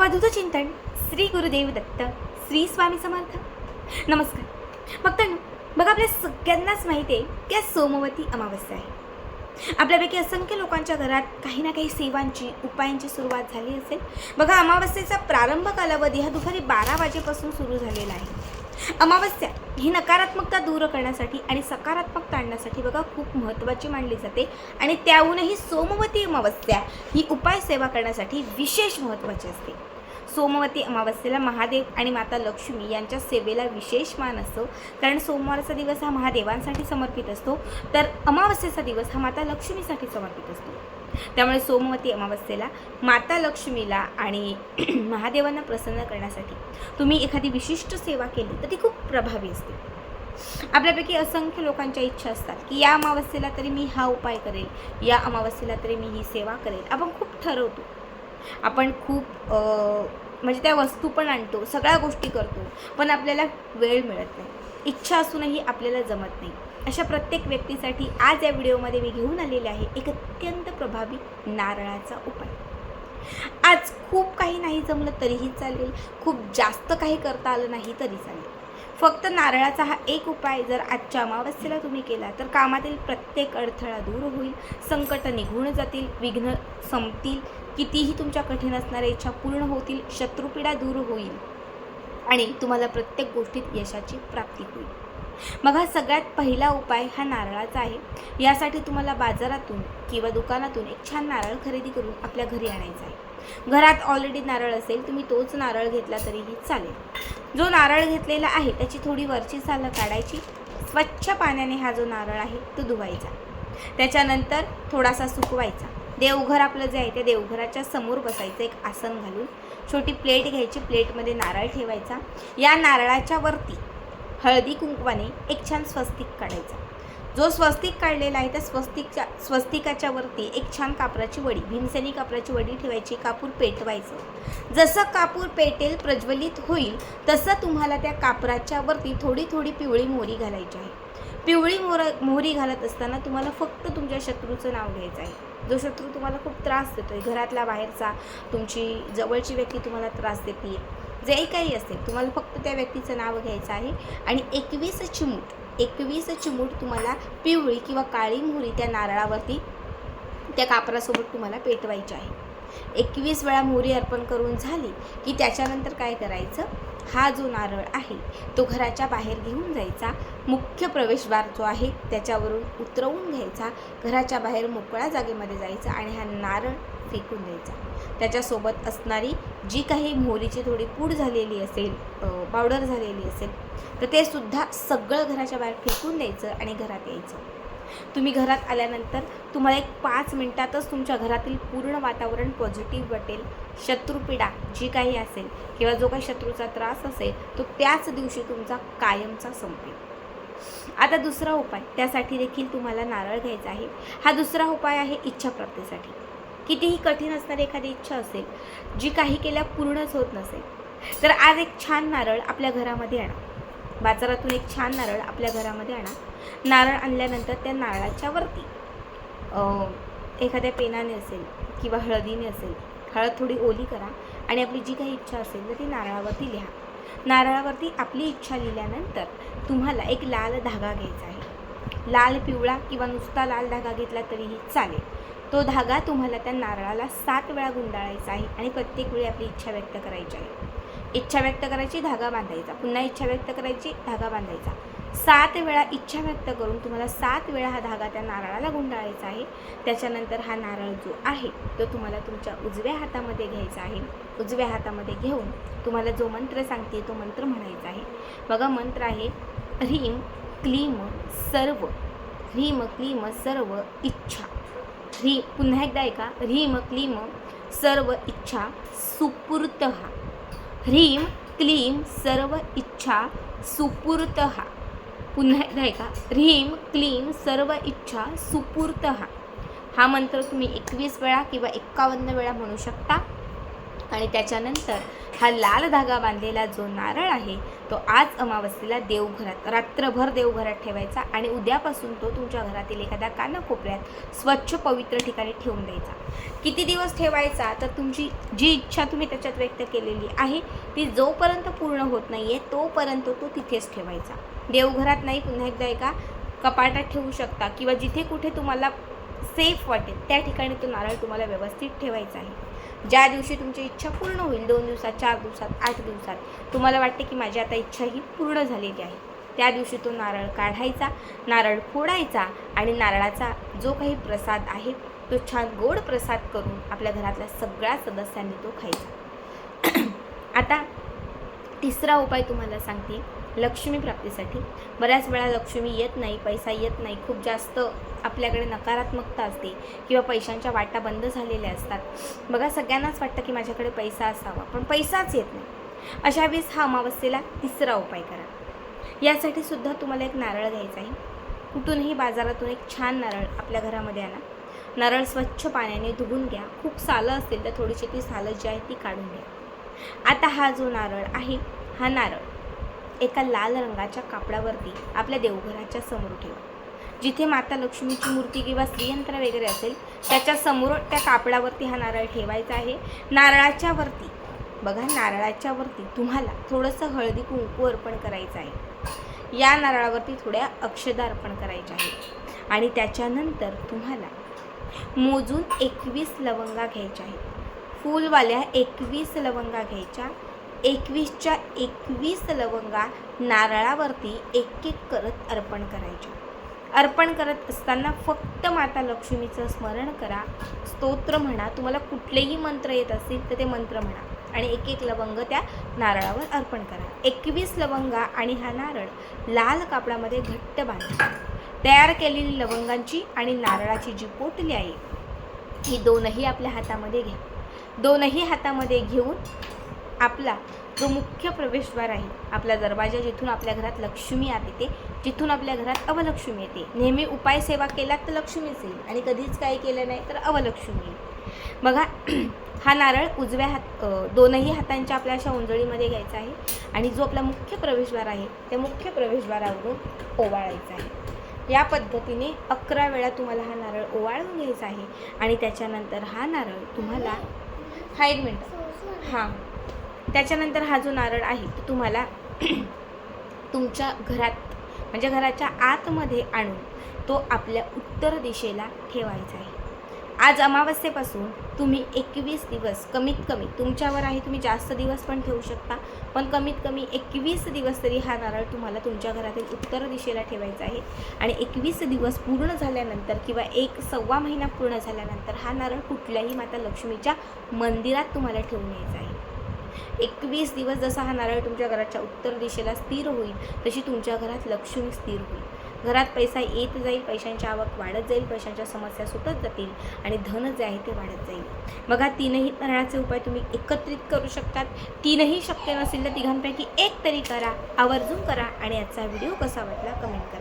अवधूत चिंतन श्री गुरुदेव दत्त श्री स्वामी समर्थ. नमस्कार. भक्तांनो बघा आपल्या सगळ्यांनाच माहिती आहे की आज सोमवती अमावस्या आहे. आपल्यापैकी असंख्य लोकांच्या घरात काही ना काही सेवांची उपायांची सुरुवात झाली असेल. बघा अमावस्येचा प्रारंभ कालावधी हा दुपारी बारा वाजेपासून सुरू झालेला आहे. अमावस्या ही नकारात्मकता दूर करण्यासाठी आणि सकारात्मकता आणण्यासाठी बघा खूप महत्त्वाची मानली जाते. आणि त्याहूनही सोमवती अमावस्या ही उपाय सेवा करण्यासाठी विशेष महत्त्वाची असते. सोमवती अमावस्येला महादेव आणि माता लक्ष्मी यांच्या सेवेला विशेष मान असतो. कारण सोमवारचा दिवस हा महादेवांसाठी समर्पित असतो. तर अमावस्येचा दिवस हा माता लक्ष्मीसाठी समर्पित असतो. त्यामुळे सोमवती अमावस्येला माता लक्ष्मीला आणि महादेवांना प्रसन्न करण्यासाठी तुम्ही एखादी विशिष्ट सेवा केली तर ती खूप प्रभावी असते. आपल्यापैकी असंख्य लोकांच्या इच्छा असतात की या अमावस्येला तरी मी हा उपाय करेल या अमावस्येला तरी मी ही सेवा करेल. आपण खूप ठरवतो. आपण खूप म्हणजे त्या वस्तू पण आणतो सगळ्या गोष्टी करतो पण आपल्याला वेळ मिळत नाही. इच्छा असूनही आपल्याला जमत नाही. अशा प्रत्येक व्यक्तीसाठी आज या व्हिडिओमध्ये मी घेऊन आलेले आहे एक अत्यंत प्रभावी नारळाचा उपाय. आज खूप काही नाही जमलं तरीही चालेल खूप जास्त काही करता आलं नाही तरी चालेल. फक्त नारळाचा हा एक उपाय जर आजच्या अमावस्येला तुम्ही केला तर कामातील प्रत्येक अडथळा दूर होईल संकट निघून जातील विघ्न संपतील कितीही तुमच्या कठीण असणाऱ्या इच्छा पूर्ण होतील शत्रुपीडा दूर होईल आणि तुम्हाला प्रत्येक गोष्टीत यशाची प्राप्ती होईल. मग हा सगळ्यात पहिला उपाय हा नारळाचा आहे. यासाठी तुम्हाला बाजारातून किंवा दुकानातून एक छान नारळ खरेदी करून आपल्या घरी आणायचा आहे. घरात ऑलरेडी नारळ असेल तुम्ही तोच नारळ घेतला तरीही चालेल. जो नारळ घेतलेला आहे त्याची थोडी वरची सालं काढायची. स्वच्छ पाण्याने हा जो नारळ आहे तो धुवायचा. त्याच्यानंतर थोडासा सुकवायचा. देवघर आपलं जे आहे त्या देवघराच्या समोर बसायचं एक आसन घालून. छोटी प्लेट घ्यायची प्लेटमध्ये नारळ ठेवायचा. या नारळाच्या वरती हळदी कुंकवाने एक छान स्वस्तिक काढायचा. जो स्वस्तिक काढलेला आहे त्या स्वस्तिकच्या स्वस्तिकाच्या वरती एक छान कापराची वडी भीमसेनी कापराची वडी ठेवायची कापूर पेटवायचं. जसं कापूर पेटेल प्रज्वलित होईल तसं तुम्हाला त्या कापराच्या वरती थोडी थोडी पिवळी मोहरी घालायची आहे. पिवळी मोर मोहरी घालत असताना तुम्हाला फक्त तुमच्या शत्रूचं नाव घ्यायचं आहे. जो शत्रू तुम्हाला खूप त्रास देतो आहे घरातला बाहेरचा तुमची जवळची व्यक्ती तुम्हाला त्रास देते जे काही असेल तुम्हाला फक्त त्या व्यक्तीचं नाव घ्यायचं आहे. आणि एकवीस चिमूट एकवीस चिमूट तुम्हाला पिवळी किंवा काळी मोहरी त्या नारळावरती त्या कापरासोबत तुम्हाला पेटवायची आहे. एकवीस वेळा मोहरी अर्पण करून झाली की त्याच्यानंतर काय करायचं? हा जो नारळ आहे तो घराच्या बाहेर घेऊन जायचा. मुख्य प्रवेशद्वार जो आहे त्याच्यावरून उतरवून घ्यायचा. घराच्या बाहेर मोकळ्या जागेमध्ये जायचा आणि हा नारळ फेकून द्यायचा. त्याच्यासोबत असणारी जी काही मोहरीची थोडी पूड झालेली असेल पावडर झालेली असेल तर ते सुद्धा सगळं घराच्या बाहेर फेकून द्यायचं आणि घरात यायचं. तुम्ही घरात आल्यानंतर तुम्हाला एक पाच मिनटातच तुमच्या घरातील पूर्ण वातावरण पॉझिटिव्ह वाटेल. शत्रुपीडा जी काही असेल किंवा जो काही शत्रूचा त्रास असेल तो त्याच दिवशी तुमचा कायमचा संपेल. आता दुसरा उपाय त्यासाठी देखील तुम्हाला नारळ घ्यायचा आहे. हा दुसरा उपाय आहे इच्छाप्राप्तीसाठी. कितीही कठीण असणारी एखादी इच्छा असेल जी काही केल्या पूर्णच होत नसेल तर आज एक छान नारळ आपल्या घरामध्ये आणा. बाजारातून एक छान नारळ आपल्या घरामध्ये आणा. नारळ आणल्यानंतर त्या नारळाच्या वरती एखाद्या पेनाने असेल किंवा हळदीने असेल हळद थोडी ओली करा आणि आपली जी काही इच्छा असेल तर ती नारळावरती लिहा. नारळावरती आपली इच्छा लिहिल्यानंतर तुम्हाला एक लाल धागा घ्यायचा आहे. लाल पिवळा किंवा नुसता लाल धागा घेतला तरीही चालेल. तो धागा तुम्हाला त्या नारळाला सात वेळा गुंडाळायचा आहे आणि प्रत्येक वेळी आपली इच्छा व्यक्त करायची आहे. इच्छा व्यक्त करायची धागा बांधायचा. पुन्हा इच्छा व्यक्त करायची धागा बांधायचा. सात वेळा इच्छा व्यक्त करून तुम्हाला सात वेळा हा धागा त्या नारळाला गुंडाळायचा आहे. त्याच्यानंतर हा नारळ जो आहे तो तुम्हाला तुमच्या उजव्या हातामध्ये घ्यायचा आहे. उजव्या हातामध्ये घेऊन तुम्हाला जो मंत्र सांगते तो मंत्र म्हणायचा आहे. बघा मंत्र आहे ह्रीम क्लीम सर्व ह्रीम क्लीम सर्व इच्छा. ह्री पुन्हा एकदा ऐका. ह्रीम क्लीम सर्व इच्छा सुपूर्त. ह्रीम क्लीम सर्व इच्छा सुपूर्त. पुन्हा एकदा ऐका. ह्रीम क्लीम सर्व इच्छा सुपूर्त. हा मंत्र तुम्ही एकवीस वेळा किंवा एक्कावन्न वेळा म्हणू शकता. आणि त्याच्यानंतर हा लाल धागा बांधलेला जो नारळ आहे तो आज अमावस्येला देवघरात रात्रभर देवघरात ठेवायचा आणि उद्यापासून तो तुमच्या घरातील एखाद्या कानाकोपऱ्यात स्वच्छ पवित्र ठिकाणी ठेवून द्यायचा. किती दिवस ठेवायचा? तर तुमची जी इच्छा तुम्ही त्याच्यात व्यक्त केलेली आहे ती जोपर्यंत पूर्ण होत नाही आहे तोपर्यंत तो तिथेच ठेवायचा. देवघरात नाही पुन्हा एकदा एका कपाटात ठेवू शकता किंवा जिथे कुठे तुम्हाला सेफ वाटेल त्या ठिकाणी तो नारळ तुम्हाला व्यवस्थित ठेवायचा आहे. ज्या दिवशी तुमची इच्छा पूर्ण होईल दोन दिवसात चार दिवसात आठ दिवसात तुम्हाला वाटते की माझी आता इच्छा ही पूर्ण झालेली आहे. त्या दिवशी तो नारळ काढायचा नारळ फोडायचा आणि नारळाचा जो काही प्रसाद आहे तो छान गोड प्रसाद करून आपल्या घरातल्या सगळ्या सदस्यांनी तो खायचा. आता तिसरा उपाय तुम्हाला सांगते. लक्ष्मी प्राप्तीसाठी. बऱ्याच वेळा लक्ष्मी येत नाही पैसा येत नाही खूप जास्त आपल्याकडे नकारात्मकता असते किंवा पैशांच्या वाटा बंद झालेल्या असतात. बघा सगळ्यांनाच वाटतं की माझ्याकडे पैसा असावा पण पैसाच येत नाही. अशा वेळेस हा अमावस्येला तिसरा उपाय करा. यासाठी सुद्धा तुम्हाला एक नारळ घ्यायचा आहे. कुठूनही बाजारातून एक छान नारळ आपल्या घरामध्ये आणा. नारळ स्वच्छ पाण्याने धुवून घ्या. खूप सालं असतील तर थोडीशी ती सालं जी आहे ती काढून घ्या. आता हा जो नारळ आहे हा नारळ एका लाल रंगाच्या कापडावरती आपल्या देवघराच्या समोर ठेवा. जिथे माता लक्ष्मीची मूर्ती किंवा स्त्रियंत्र वगैरे असेल त्याच्यासमोर त्या कापडावरती हा नारळ ठेवायचा आहे. नारळाच्या वरती बघा नारळाच्या वरती तुम्हाला थोडंसं हळदी कुंकू अर्पण करायचं आहे. या नारळावरती थोड्या अक्षदा अर्पण करायच्या आहेत. आणि त्याच्यानंतर तुम्हाला मोजून एकवीस लवंगा घ्यायच्या आहेत. फुलवाल्या एकवीस लवंगा घ्यायच्या. एकवीसच्या एकवीस लवंगा नारळावरती एक एक करत अर्पण करायच्या अर्पण करत असताना फक्त माता लक्ष्मीचं स्मरण करा. स्तोत्र म्हणा तुम्हाला कुठलेही मंत्र येत असतील तर ते मंत्र म्हणा. आणि एक एक लवंग त्या नारळावर अर्पण करा. एकवीस लवंगा आणि हा नारळ लाल कापडामध्ये घट्ट बांधा. तयार केलेली लवंगांची आणि नारळाची जी पोटली आहे ही दोनही आपल्या हातामध्ये घ्या. दोनही हातामध्ये घेऊन आपला जो मुख्य प्रवेशद्वार आहे आपला दरवाजा जिथून आपल्या घरात लक्ष्मी आत येते जिथून आपल्या घरात अवलक्ष्मी येते. नेहमी उपाय सेवा केलात तर लक्ष्मीच येईल आणि कधीच काही केलं नाही तर अवलक्ष्मी येईल. बघा हा नारळ उजव्या हात दोनही हातांच्या आपल्या अशा उंजळीमध्ये घ्यायचा आहे आणि जो आपला मुख्य प्रवेशद्वार आहे त्या मुख्य प्रवेशद्वारावरून ओवाळायचा आहे. या पद्धतीने अकरा वेळा तुम्हाला हा नारळ ओवाळून घ्यायचा आहे आणि त्याच्यानंतर हा नारळ तुम्हाला हा एक मिनटं. हां. त्याच्यानंतर हा जो नारळ आहे तो तुम्हाला तुमच्या घरात म्हणजे घराच्या आतमध्ये आणून तो आपल्या उत्तर दिशेला ठेवायचा आहे. आज अमावस्येपासून तुम्ही एकवीस दिवस कमीत कमी तुमच्यावर आहे तुम्ही जास्त दिवस पण ठेवू शकता पण कमीत कमी एकवीस दिवस तरी हा नारळ तुम्हाला तुमच्या घरातील उत्तर दिशेला ठेवायचा आहे. आणि एकवीस दिवस पूर्ण झाल्यानंतर किंवा एक सव्वा महिना पूर्ण झाल्यानंतर हा नारळ कुठल्याही माता लक्ष्मीच्या मंदिरात तुम्हाला ठेवून यायचा आहे. एकवीस दिवस जसा हा नारळ तुमच्या घराच्या उत्तर दिशेला स्थिर होईल तशी तुमच्या घरात लक्ष्मी स्थिर होईल. घरात पैसा येत जाईल पैशांची आवक वाढत जाईल पैशांच्या समस्या सुटत जातील आणि धन जे आहे ते वाढत जाईल. बघा तीनही नारळाचे उपाय तुम्ही एकत्रित करू शकतात. तीनही शक्य नसेल तर तिघांपैकी एक तरी करा आवर्जून करा आणि आजचा व्हिडिओ कसा वाटला कमेंट करा.